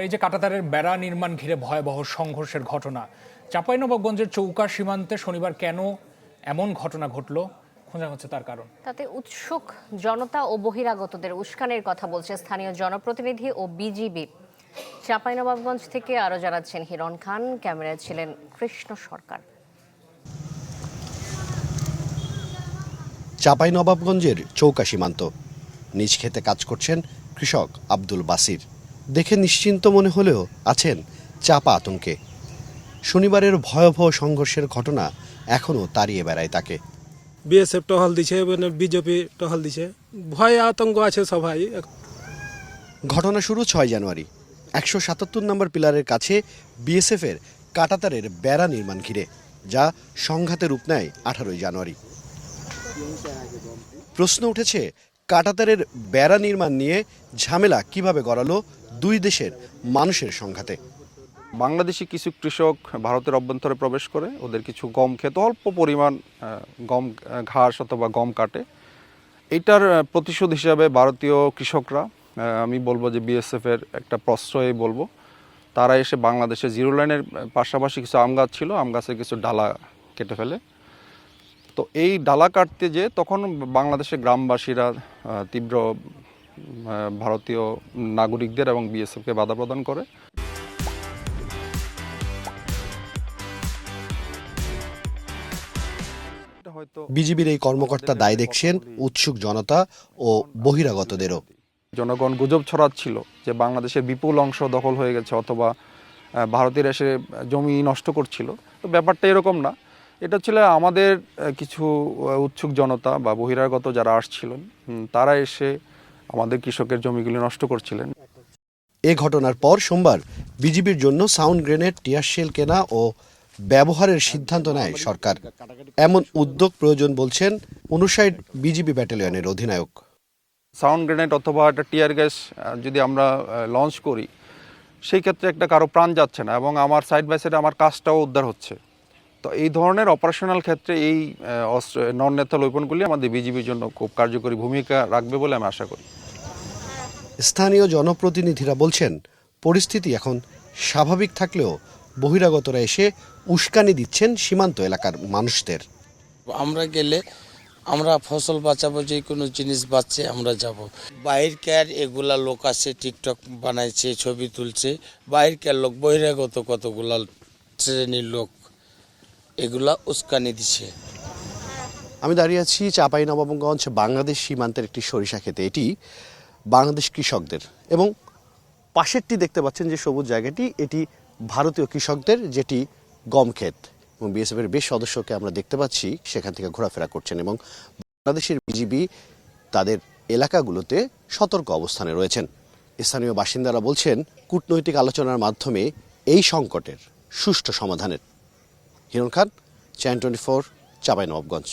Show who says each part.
Speaker 1: এই যে কাটাতারের বেড়া নির্মাণ ঘিরে ভয়াবহ সংঘর্ষের ঘটনা চাঁপাইনবাবগঞ্জের চৌকা সীমান্তে শনিবার কেন এমন ঘটনা ঘটলো? খোঁজা হচ্ছে তার কারণ।
Speaker 2: তাতে উৎসুক জনতা ও বহিরাগতদের উস্কানির কথা বলছে স্থানীয় জনপ্রতিনিধি ও বিজিবি। চাঁপাইনবাবগঞ্জ থেকে আরও জানাচ্ছেন হিরণ খান ক্যামেরায় ছিলেন কৃষ্ণ সরকার।
Speaker 3: চাঁপাইনবাবগঞ্জের চৌকা সীমান্ত। নিজ খেতে কাজ করছেন কৃষক আব্দুল বাসির। দেখে নিশ্চিন্ত মনে হলেও আছেন চাপা আতঙ্কে। শনিবারের ভয়াবহ সংঘর্ষের ঘটনা এখনও তাড়িয়ে বেড়ায় তাকে।
Speaker 4: বিএসএফ টহল দিছে মানে বিজেপি টহল দিছে। ভয় আতঙ্ক আছে সবাই।
Speaker 3: ঘটনা শুরু ছয় জানুয়ারি। একশো সাতাত্তর নম্বর পিলারের কাছে বিএসএফের কাটাতারের বেড়া নির্মাণ ঘিরে যা সংঘাতের রূপ নেয় আঠারোই জানুয়ারি। প্রশ্ন উঠেছে কাটাতারের বেড়া নির্মাণ নিয়ে ঝামেলা কীভাবে গড়ালো দুই দেশের মানুষের সংঘাতে?
Speaker 5: বাংলাদেশি কিছু কৃষক ভারতের অভ্যন্তরে প্রবেশ করে ওদের কিছু গম খেতে অল্প পরিমাণ গম ঘাস অথবা গম কাটে। এইটার আহ, প্রতিশোধ হিসাবে ভারতীয় কৃষকরা আমি বলব যে বিএসএফ এর একটা প্রশ্রয় বলব তারা এসে বাংলাদেশে জিরো লাইনের পাশাপাশি কিছু আম গাছ ছিল আম গাছের কিছু ডালা কেটে ফেলে। তো এই ডালা কাটতে যে তখন বাংলাদেশের গ্রামবাসীরা তীব্র ভারতীয় নাগরিকদের এবং বিএসএফকে বাধা প্রদান করে। এটা হয়তো
Speaker 3: বিজিবির এই কর্মকর্তা দায় দেখছেন উৎসুক জনতা ও বহিরাগতদেরও।
Speaker 5: জনগণ গুজব ছড়াচ্ছিল যে বাংলাদেশের বিপুল অংশ দখল হয়ে গেছে অথবা ভারতের এসে জমি নষ্ট করছিল। তো ব্যাপারটা এরকম না। এটা ছিল আমাদের কিছু উৎসুক জনতা বা বহিরাগত যারা আসছিলেন তারা এসে আমাদের কৃষকের জমিগুলি নষ্ট করছিলেন।
Speaker 3: এ ঘটনার পর সোমবার বিজিবির জন্য সাউন্ড গ্রেনেড টিয়ার শেল কেনা ও ব্যবহারের সিদ্ধান্ত নেয় সরকার। এমন উদ্যোগ প্রয়োজন বলছেন উনষাট বিজিবি ব্যাটালিয়নের অধিনায়ক।
Speaker 5: সাউন্ড গ্রেনেড অথবা একটা টিয়ার গ্যাস যদি আমরা লঞ্চ করি সেই ক্ষেত্রে একটা কারও প্রাণ যাচ্ছে না এবং আমার সাইড বাই সাইডে আমার কাজটাও উদ্ধার হচ্ছে। তো এই ধরনের অপারেশনাল ক্ষেত্রে এই অস্ত্র নন নেতাল ওয়েপনগুলি আমাদের বিজিবির জন্য খুব কার্যকরী ভূমিকা রাখবে বলে আমি আশা করি।
Speaker 3: স্থানীয় জনপ্রতিনিধিরা বলছেন পরিস্থিতি এখন স্বাভাবিক থাকলেও বহিরাগতরা এসে উস্কানি দিচ্ছেন সীমান্ত এলাকার মানুষদের।
Speaker 6: আমরা গেলে আমরা ফসল বাঁচাবো যে কোনো জিনিস বাঁচছে আমরা যাব। বাইরকার এগুলা লোক আছে টিকটক বানাইছে ছবি তুলছে। বাইরকার লোক বহিরাগত কতগুলা শ্রেণির লোক এগুলা উস্কানি দিছে।
Speaker 3: আমি দাঁড়িয়ে আছি চাপাই নবাবগঞ্জ বাংলাদেশ সীমান্তের একটি সরিষা খেতে এটি বাংলাদেশ কৃষকদের এবং পাশেরটি দেখতে পাচ্ছেন যে সবুজ জায়গাটি, এটি ভারতীয় কৃষকদের যেটি গম ক্ষেত। এবং বিএসএফের বেশ সদস্যকে আমরা দেখতে পাচ্ছি, সেখান থেকে ঘোরাফেরা করছেন এবং বাংলাদেশের বিজিবি তাদের এলাকাগুলোতে সতর্ক অবস্থানে রয়েছেন। স্থানীয় বাসিন্দারা বলছেন, কূটনৈতিক আলোচনার মাধ্যমে এই সংকটের সুষ্ঠু সমাধানের Hiran Khan channel twenty four Chapainawabganj.